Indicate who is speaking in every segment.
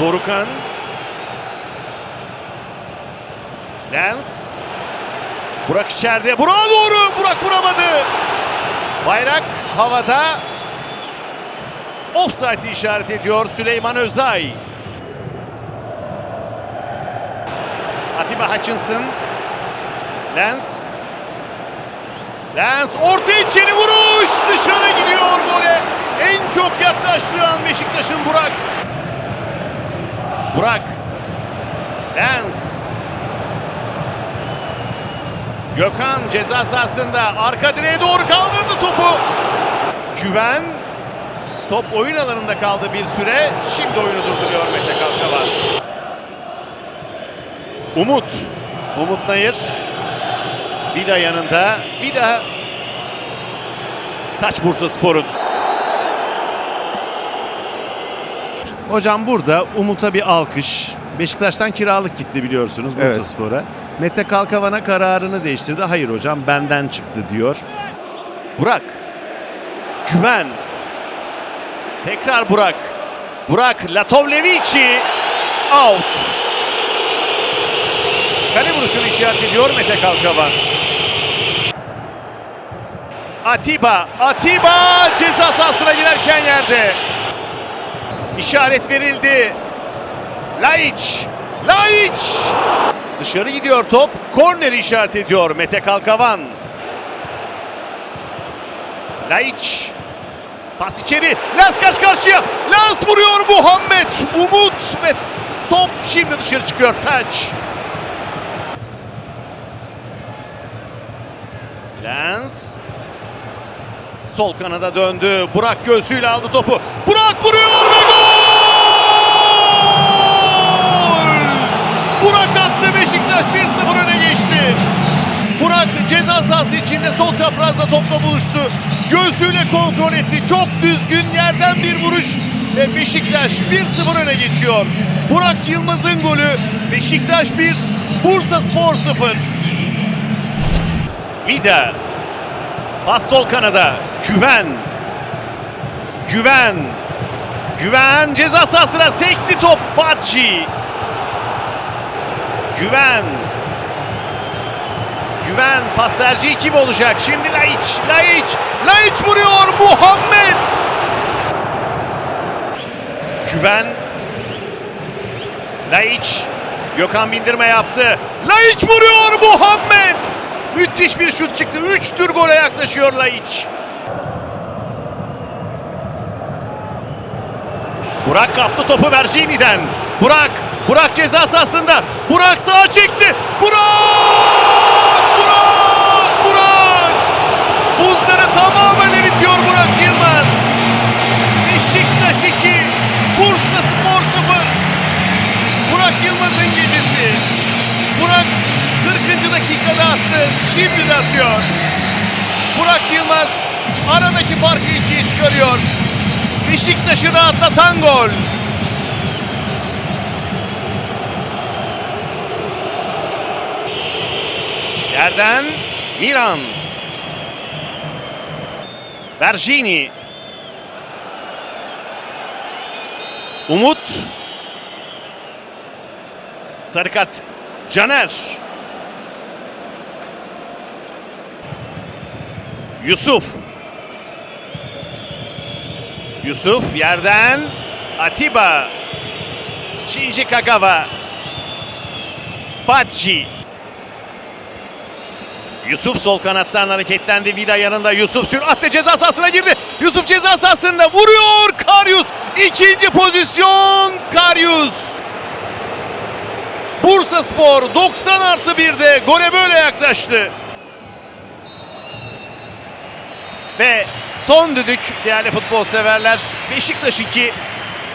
Speaker 1: Dorukan. Lens. Burak içeride. Burak'a doğru. Burak vuramadı. Bayrak havada. Offside işaret ediyor Süleyman Özay. Atiba Hutchinson. Lens. Lens orta içeri vuruş. Dışarı gidiyor gole. En çok yaklaştığı an Beşiktaş'ın Burak. Burak. Lens. Gökhan ceza sahasında arka direğe doğru kaldırdı topu. Güven. Top oyun alanında kaldı bir süre. Şimdi oyunu durduruyor Mete Kalkava. Umut. Umut Nayır. Vida yanında. Vida. Taç Bursa Spor'un. Hocam burada Umut'a bir alkış. Beşiktaş'tan kiralık gitti biliyorsunuz Bursa
Speaker 2: Evet.
Speaker 1: Spor'a. Mete Kalkavan'a kararını değiştirdi. Hayır hocam benden çıktı diyor. Burak. Güven. Tekrar Burak. Burak Latovlevici. Out. Kale vuruşunu işaret ediyor Mete Kalkavan. Atiba, Atiba ceza sahasına girerken yerde. İşaret verildi. Laiç, Laiç. Dışarı gidiyor top. Korner işaret ediyor Mete Kalkavan. Laiç. Pas içeri. Lens karşı karşıya. Lens vuruyor Muhammed. Umut ve top şimdi dışarı çıkıyor. Taç. Lens. Sol kanada döndü. Burak göğsüyle aldı topu. Burak vuruyor Beşiktaş 1-0 öne geçti. Burak ceza sahası içinde sol çaprazla topla buluştu. Göğsüyle kontrol etti. Çok düzgün yerden bir vuruş ve Beşiktaş 1-0 öne geçiyor. Burak Yılmaz'ın golü Beşiktaş 1, Bursa Spor 0. Vida. Pas sol kanada. Güven. Güven. Güven ceza sahasına sekti top. Bacci. Güven. Güven pas tercihi kim olacak? Şimdi Laiç. Laiç. Laiç vuruyor. Muhammed. Güven. Laiç. Gökhan bindirme yaptı. Laiç vuruyor Muhammed. Müthiş bir şut çıktı. Üç tür gole yaklaşıyor Laiç. Burak kaptı topu Vergini'den. Burak. Burak ceza sahasında. Burak sağa çekti. Burak! Burak! Burak! Buzları tamamen eritiyor Burak Yılmaz. Beşiktaş 2. Bursa Spor 0. Burak Yılmaz'ın gecesi. Burak 40. dakikada attı. Şimdi de atıyor. Burak Yılmaz aradaki farkı ikiye çıkarıyor. Beşiktaş'ı rahatlatan gol. Yerden Miran. Vergini. Umut. Sarı kart. Caner. Yusuf. Yusuf yerden Atiba. Shinji Kagawa. Bacci. Yusuf sol kanattan hareketlendi. Vida yanında Yusuf süratle ceza sahasına girdi. Yusuf ceza sahasında vuruyor. Karyus ikinci pozisyon. Karyus. Bursa Spor 90 artı 1'de gole böyle yaklaştı. Ve son düdük değerli futbol severler. Beşiktaş 2,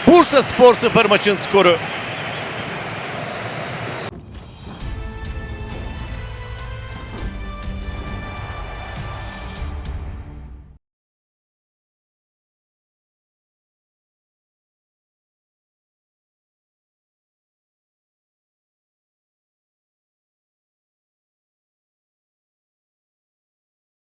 Speaker 1: Bursa Spor 0 maçın skoru.